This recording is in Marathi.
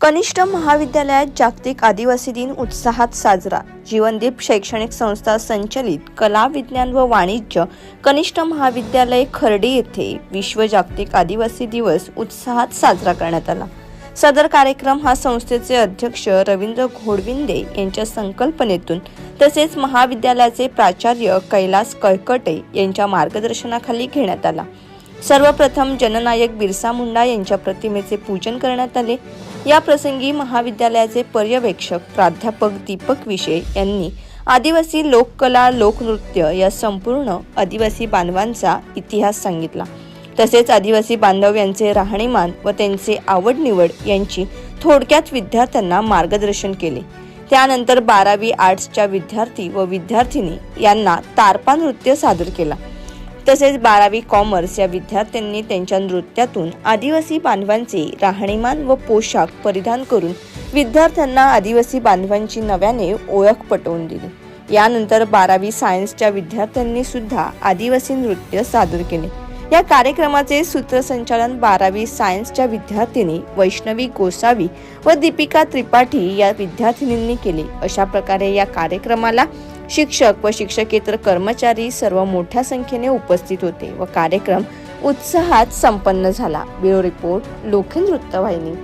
कनिष्ठ महाविद्यालयात जागतिक आदिवासी दिन उत्साहात साजरा. जीवनदीप शैक्षणिक संस्था संचलित कला विज्ञान व वाणिज्य कनिष्ठ महाविद्यालय खर्डी येथे विश्व जागतिक आदिवासी दिवस उत्साहात साजरा करण्यात आला. सदर कार्यक्रम हा संस्थेचे अध्यक्ष रवींद्र घोडविंदे यांच्या संकल्पनेतून तसेच महाविद्यालयाचे प्राचार्य कैलास कळकटे यांच्या मार्गदर्शनाखाली घेण्यात आला. सर्वप्रथम जननायक बिरसा मुंडा यांच्या प्रतिमेचे पूजन करण्यात आले. या प्रसंगी महाविद्यालयाचे पर्यवेक्षक प्राध्यापक दीपक विशे यांनी आदिवासी लोककला लोकनृत्य या संपूर्ण आदिवासी बांधवांचा इतिहास सांगितला. तसेच आदिवासी बांधव यांचे राहणीमान व त्यांचे आवड निवड यांची थोडक्यात विद्यार्थ्यांना मार्गदर्शन केले. त्यानंतर बारावी आर्ट्सच्या विद्यार्थी व विद्यार्थिनी यांना तारपा नृत्य सादर केला. तसेच बारावी कॉमर्स या विद्यार्थ्यांनी त्यांच्या नृत्यातून आदिवासी बांधवांचे राहणीमान व पोशाख परिधान करून विद्यार्थ्यांना आदिवासी बांधवांची नव्याने ओळख पटवून दिली. यानंतर बारावी सायन्सच्या विद्यार्थ्यांनी सुद्धा आदिवासी नृत्य सादर केले. या कार्यक्रमाचे सूत्रसंचालन बारावी सायन्सच्या विद्यार्थिनी वैष्णवी गोसावी व दीपिका त्रिपाठी या विद्यार्थिनींनी केले. अशा प्रकारे या कार्यक्रमाला शिक्षक व शिक्षकेतर कर्मचारी सर्व मोठ्या संख्येने उपस्थित होते व कार्यक्रम उत्साहात संपन्न झाला. ब्युरो रिपोर्ट लोखंड वृत्तवाहिनी.